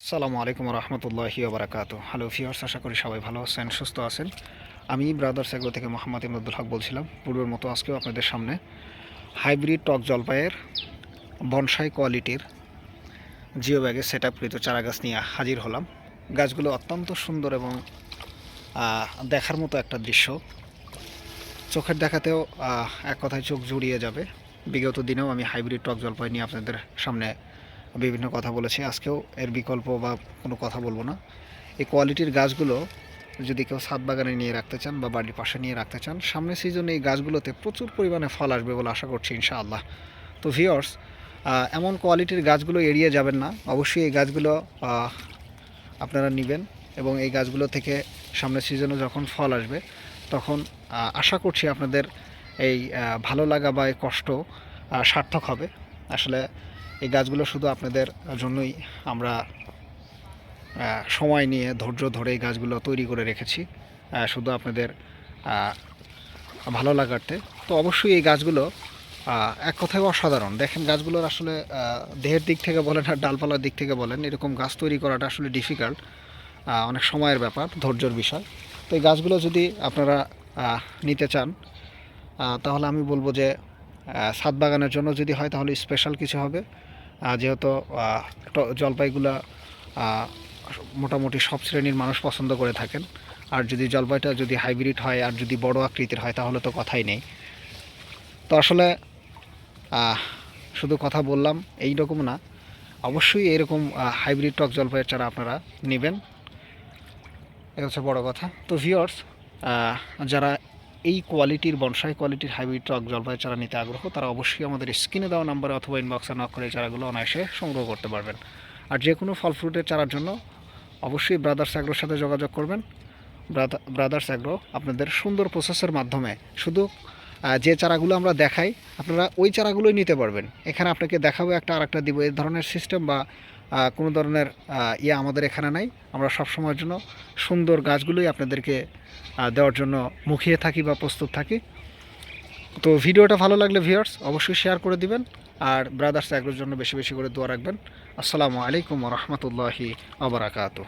সালামু আলাইকুম রহমতুল্লাহি ওবরাকাত। হ্যালো ফিয়ার্স আশা করি সবাই ভালো আছেন, সুস্থ আছেন। আমি ব্রাদার্স এগ্রো থেকে মোহাম্মদ ইমরুদ্দুল হক বলছিলাম। পূর্বের মতো আজকেও আপনাদের সামনে হাইব্রিড টক জলপাইয়ের বনসাই কোয়ালিটির জিও ব্যাগে সেট আপকৃত চারা গাছ নিয়ে হাজির হলাম। গাছগুলো অত্যন্ত সুন্দর এবং দেখার মতো একটা দৃশ্য। চোখের দেখাতেও এক কথায় চোখ জুড়িয়ে যাবে। বিগত দিনেও আমি হাইব্রিড টক জলপাই নিয়ে আপনাদের সামনে বিভিন্ন কথা বলেছি। আজকেও এর বিকল্প বা কোনো কথা বলব না। এই কোয়ালিটির গাছগুলো যদি কেউ ছাদ বাগানে নিয়ে রাখতে চান বা বাড়ির পাশে নিয়ে রাখতে চান, সামনের সিজনে এই গাছগুলোতে প্রচুর পরিমাণে ফল আসবে বলে আশা করছি ইনশাআল্লাহ। তো ভিওর্স এমন কোয়ালিটির গাছগুলো এড়িয়ে যাবেন না। অবশ্যই এই গাছগুলো আপনারা নেবেন এবং এই গাছগুলো থেকে সামনের সিজনে যখন ফল আসবে, তখন আশা করছি আপনাদের এই ভালো লাগা বা এই কষ্ট সার্থক হবে। আসলে এই গাছগুলো শুধু আপনাদের জন্যই আমরা সময় নিয়ে ধৈর্য ধরে এই গাছগুলো তৈরি করে রেখেছি শুধু আপনাদের ভালো লাগাতে তো অবশ্যই এই গাছগুলো এক কথায় অসাধারণ। দেখেন গাছগুলোর আসলে দেহের দিক থেকে বলেন আর ডালপালার দিক থেকে বলেন, এরকম গাছ তৈরি করাটা আসলে ডিফিকাল্ট অনেক সময়ের ব্যাপার, ধৈর্যর বিষয়। তো এই গাছগুলো যদি আপনারা নিতে চান তাহলে আমি বলব যে ছাদ বাগানের জন্য যদি হয় তাহলে স্পেশাল কিছু হবে। যেহেতু জলপাইগুলা মোটামুটি সব শ্রেণির মানুষ পছন্দ করে থাকেন। আর যদি জলপাইটা যদি হাইব্রিড হয় আর যদি বড় আকৃতির হয় তাহলে তো কথাই নেই। তো আসলে শুধু কথা বললাম এই রকম না। অবশ্যই এরকম হাইব্রিড টক জলপাইয়ের চারা আপনারা নেবেন। এটা হচ্ছে বড় কথা। তো ভিওর্স যারা এই কোয়ালিটির, বনসাই কোয়ালিটির হাইব্রিড টক জলপাই চারা নিতে আগ্রহ, তারা অবশ্যই আমাদের স্ক্রিনে দেওয়া নাম্বারে অথবা ইনবক্সে নক করে চারাগুলো অনায়াসে সংগ্রহ করতে পারবেন। আর যে কোনো ফল ফ্রুটের চারার জন্য অবশ্যই ব্রাদার্স অ্যাগ্রোর সাথে যোগাযোগ করবেন। ব্রাদার্স অ্যাগ্রো আপনাদের সুন্দর প্রসেসের মাধ্যমে শুধু যে চারাগুলো আমরা দেখাই, আপনারা ওই চারাগুলোই নিতে পারবেন। এখানে আপনাকে দেখাবো একটা আর একটা দিব। এই ধরনের সিস্টেম বা কোনো ধরনের ইয়ে আমাদের এখানে নাই। আমরা সব সময়ের জন্য সুন্দর গাছগুলোই আপনাদেরকে দেওয়ার জন্য মুখিয়ে থাকি বা প্রস্তুত থাকি। তো ভিডিওটা ভালো লাগলে ভিউয়ার্স অবশ্যই শেয়ার করে দিবেন। আর ব্রাদার্স অ্যাগ্রোর জন্য বেশি বেশি করে দোয়া রাখবেন। আসসালামু আলাইকুম রহমতুল্লাহি আবরাকাতু